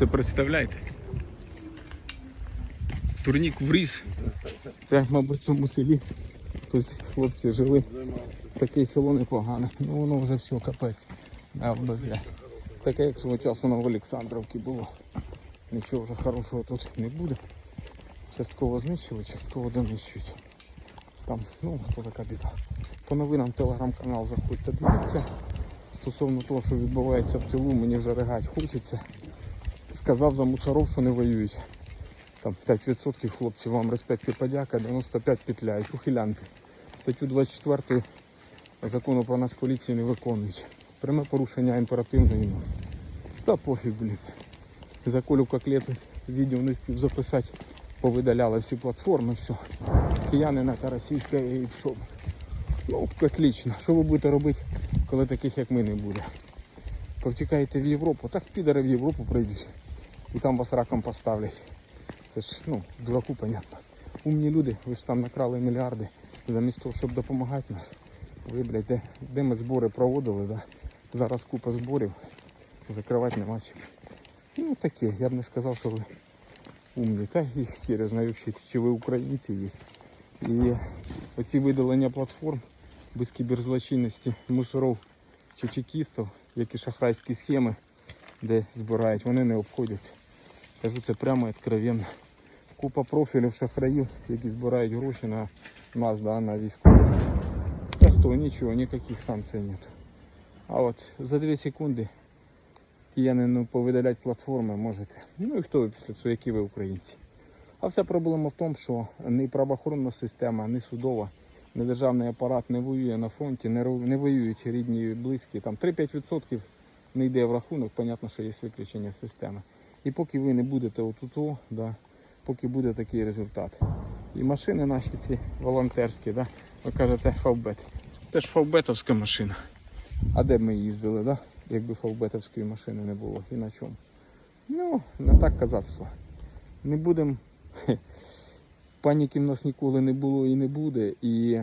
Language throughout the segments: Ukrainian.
Це представляєте? Турнік вріс. Це, мабуть, в цьому селі. Хтось хлопці жили. Таке село непогане. Ну воно вже все, капець. Таке, як свого часу на Олександровці було. Нічого вже хорошого тут не буде. Частково знищили, частково донищують. Там, ну, то така біда. По новинам телеграм-канал заходьте, дивіться. Стосовно того, що відбувається в тилу, мені вже ригать хочеться. Сказав за мусоров, що не воюють. Там 5% хлопці, вам респект і подяка, 95 петляють, ухилянти. Статтю 24 закону про нас поліції не виконують. Пряме порушення імперативної норми. Та пофіг, блін. За колю коклети відео не спів записати, повидаляли всі платформи, все. Киянина та російська і що. Ну, отлично. Що ви будете робити, коли таких як ми не буде? Повтікаєте в Європу, так підари в Європу прийдуть. І там вас раком поставлять. Це ж, ну, дураку понятно. Умні люди, ви ж там накрали мільярди. Замість того, щоб допомагати нас. Ви, блядь, де, де ми збори проводили, да? зараз купа зборів, закривати нема чим. Ну таке, я б не сказав, що ви умні. Та і хіре знаю, чи ви українці є. І оці видалення платформ без кіберзлочинності мусоров чи чекістів, які шахрайські схеми, де збирають, вони не обходяться. Кажу це прямо і откровенно. Купа профілів шахраїв, які збирають гроші на нас, да, на військових. Та хто, нічого, ніяких санкцій нет. А от за 2 секунди киянину повидалять платформи можете. Ну і хто ви після цього, які ви українці. А вся проблема в тому, що ні правоохоронна система, ні судова, ні державний апарат не воює на фронті, не, не воюють рідні близькі. Там 3-5% не йде в рахунок, понятно, що є виключення системи. І поки ви не будете отут, да, поки буде такий результат. І машини наші ці волонтерські, да, ви кажете фавбет. Це ж фавбетовська машина. А де б ми їздили, да? якби фавбетовської машини не було і на чому? Ну, не так казацтво. Не будемо. Паніки в нас ніколи не було і не буде. І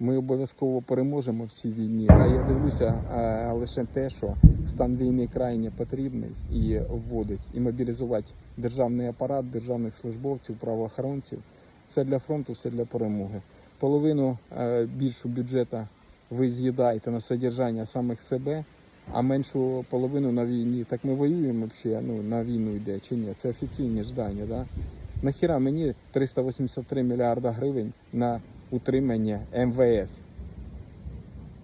ми обов'язково переможемо в цій війні. А я дивлюся а, лише те, що стан війни крайне потрібний і вводить, і мобілізувати державний апарат, державних службовців, правоохоронців. Все для фронту, все для перемоги. Половину е, більшу бюджету ви з'їдаєте на содержання самих себе, а меншу половину на війні. Так ми воюємо взагалі, ну, на війну йде чи ні? Це офіційні ждання. Да? Нахіра мені 383 мільярда гривень на утримання МВС.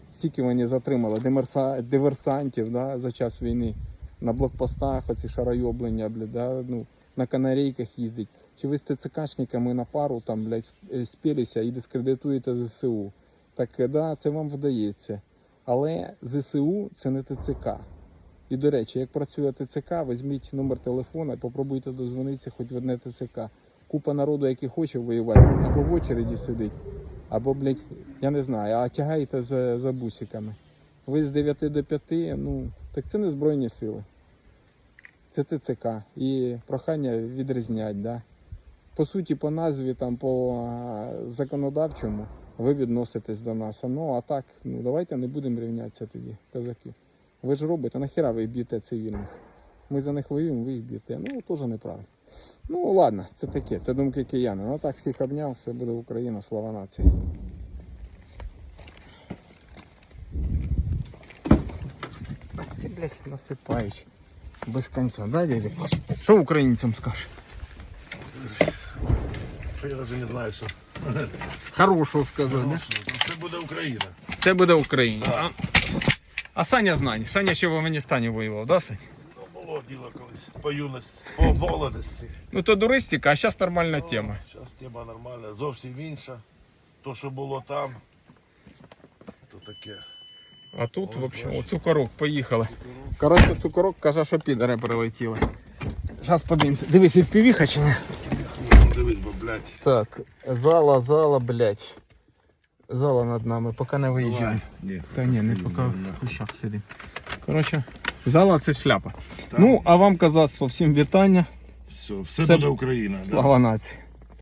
Стільки вони затримали диверсантів да, за час війни на блокпостах, оці шарайоблення, да, ну, на канарейках їздить. Чи ви з ТЦКшниками на пару там, блядь, е, спілися і дискредитуєте ЗСУ? Так е, да, це вам вдається. Але ЗСУ це не ТЦК. І до речі, як працює ТЦК, візьміть номер телефона і попробуйте дозвонитися хоч в одне ТЦК. Купа народу, який хоче воювати, або в очереді сидить, або, блядь, я не знаю, а тягаєте за, за бусиками. Ви з 9 до 5, ну, так це не Збройні сили. Це ТЦК. І прохання відрізнять, да. По суті, по назві, там, по законодавчому, ви відноситесь до нас. Ну, а так, ну давайте не будемо рівнятися тоді, козаки. Ви ж робите, нахіра ви б'єте цивільних? Ми за них воюємо, ви їх б'єте. Ну, теж неправильно. Ну, ладно, це таке, це думки кияни. Ну так всіх обняв, все буде Україна, слава нації. А ці, блядь, насипають. Без кінця, да, дядя Паш? Що українцям скажеш? Що я навіть не знаю, що. Хорошого сказав, да? Це буде Україна. Це буде Україна. А, а Саня знає. Саня ще в Афганістані воював, да, Сань? Ну, було діло колись. По юності, по молодості. Ну то туристика, а зараз нормальна тема. Зараз тема нормальна, зовсім інша. То, що було там, то таке. А тут, Ось, в общем, бачиш. о, цукорок, поїхали. Коротше, цукорок каже, що підари прилетіли. Зараз подивимося. Дивись, і впівіха чи не? Ну, Дивись, бо, блядь. Так, зала, зала, блядь. Зала над нами, поки не виїжджаємо. Та ні, не поки в кущах сидимо. Коротше, зала це шляпа. Ну, а вам казацтво, всім вітання. все, все Все- буде Україна. да. Слава нації.